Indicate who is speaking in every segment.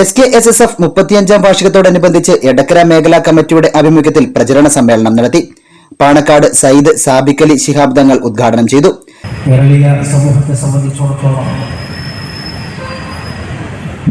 Speaker 1: S K S S F മുപ്പത്തിയഞ്ചാം വാർഷികത്തോടനുബന്ധിച്ച് എടക്കര മേഖലാ കമ്മിറ്റിയുടെ ആഭിമുഖ്യത്തിൽ പ്രചരണ സമ്മേളനം നടത്തി. പാണക്കാട് സയ്യിദ് സാബിക്കലി ശിഹാബ് തങ്ങൾ ഉദ്ഘാടനം ചെയ്തു.
Speaker 2: കേരളീയ സമൂഹത്തെ സംബന്ധിച്ചിടത്തോളം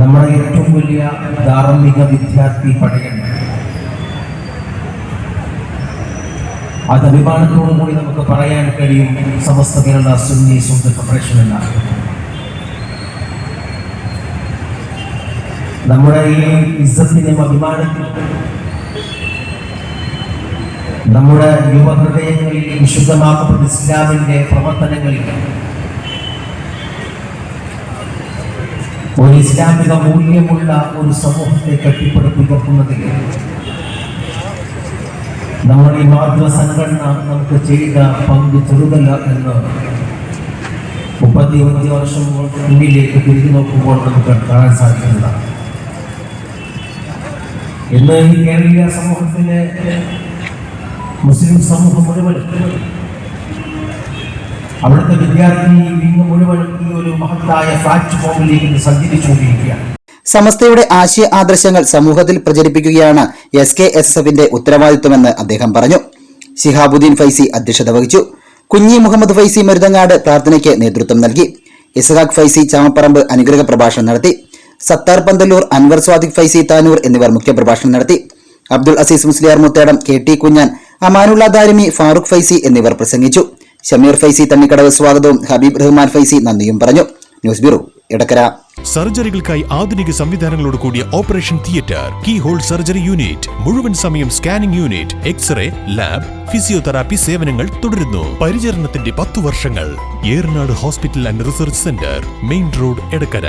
Speaker 2: നമ്മുടെ ഏറ്റവും വലിയ ധാർമ്മിക വിദ്യാർത്ഥി പടയൻ. അത് അഭിമാനത്തോടു കൂടി നമുക്ക് പറയാൻ കഴിയും. സമസ്ത കേരള സുന്നി സുന്ദർ ഫെഡറേഷൻ എന്നാണ്. നമ്മുടെ ഈ ഇസ്സത്തിനും അഭിമാനത്തിനും നമ്മുടെ യുവഹൃദയങ്ങളിൽ വിശുദ്ധമാക്കപ്പെട്ട ഇസ്ലാമിന്റെ പ്രവർത്തനങ്ങളിൽ ഒരു ഇസ്ലാമിക മൂല്യമുള്ള ഒരു സമൂഹത്തെ കെട്ടിപ്പടുത്തുയർത്തുന്നതിൽ നമ്മുടെ ഈ മാധ്യമ സംഘടന നമുക്ക് ചെയ്ത പങ്ക് ചെറുതല്ല എന്ന് മുപ്പത്തി അഞ്ച് വർഷം മുന്നിലേക്ക് തിരിഞ്ഞു നോക്കുമ്പോൾ നമുക്ക് കാണാൻ സാധിക്കുന്നതാണ്. ഇന്ന് ഈ കേരളീയ സമൂഹത്തിലെ മുസ്ലിം സമൂഹം മുഴുവൻ അവിടുത്തെ വിദ്യാർത്ഥി വിങ് മുഴുവൻ ഈ ഒരു മഹത്തായ പ്ലാറ്റ്ഫോമിലേക്ക് സഞ്ചരിച്ചുകൊണ്ടിരിക്കുകയാണ്.
Speaker 1: സമസ്തയുടെ ആശയ ആദർശങ്ങൾ സമൂഹത്തിൽ പ്രചരിപ്പിക്കുകയാണ് എസ് കെ എസ് എഫിന്റെ ഉത്തരവാദിത്വമെന്ന് അദ്ദേഹം പറഞ്ഞു. ശിഹാബുദ്ദീൻ ഫൈസി അധ്യക്ഷത വഹിച്ചു. കുഞ്ഞി മുഹമ്മദ് ഫൈസി മരുതങ്ങാട് പ്രാർത്ഥനയ്ക്ക് നേതൃത്വം നൽകി. ഇസ്ഹാഖ് ഫൈസി ചാമപ്പറമ്പ് അനുഗ്രഹ പ്രഭാഷണം നടത്തി. സത്താർ പന്തല്ലൂർ അൻവർ സ്വാദിഖ് ഫൈസി താനൂർ എന്നിവർ മുഖ്യപ്രഭാഷണം നടത്തി. അബ്ദുൾ അസീസ് മുസ്ലിയാർ മുത്തേടം കെ ടി കുഞ്ഞാൻ അമാനുള്ള ദാരിമി ഫാറൂഖ് ഫൈസി എന്നിവർ പ്രസംഗിച്ചു. ഷമീർ ഫൈസി തണ്ണിക്കടവ് സ്വാഗതവും ഹബീബ് റഹ്മാൻ ഫൈസി നന്ദിയും പറഞ്ഞു. ന്യൂസ് ബ്യൂറോ ഇടക്കര
Speaker 3: സർജറികൾക്കായി ആധുനിക സംവിധാനങ്ങളോട് കൂടിയ operation theatre key hole surgery unit മുഴുവൻ സമയം scanning unit X ray lab physiotherapy സേവനങ്ങൾ തുടരുന്നു. പരിചരണത്തിന്റെ പത്തു വർഷങ്ങൾ Eranad hospital and research centre main road Edakkara.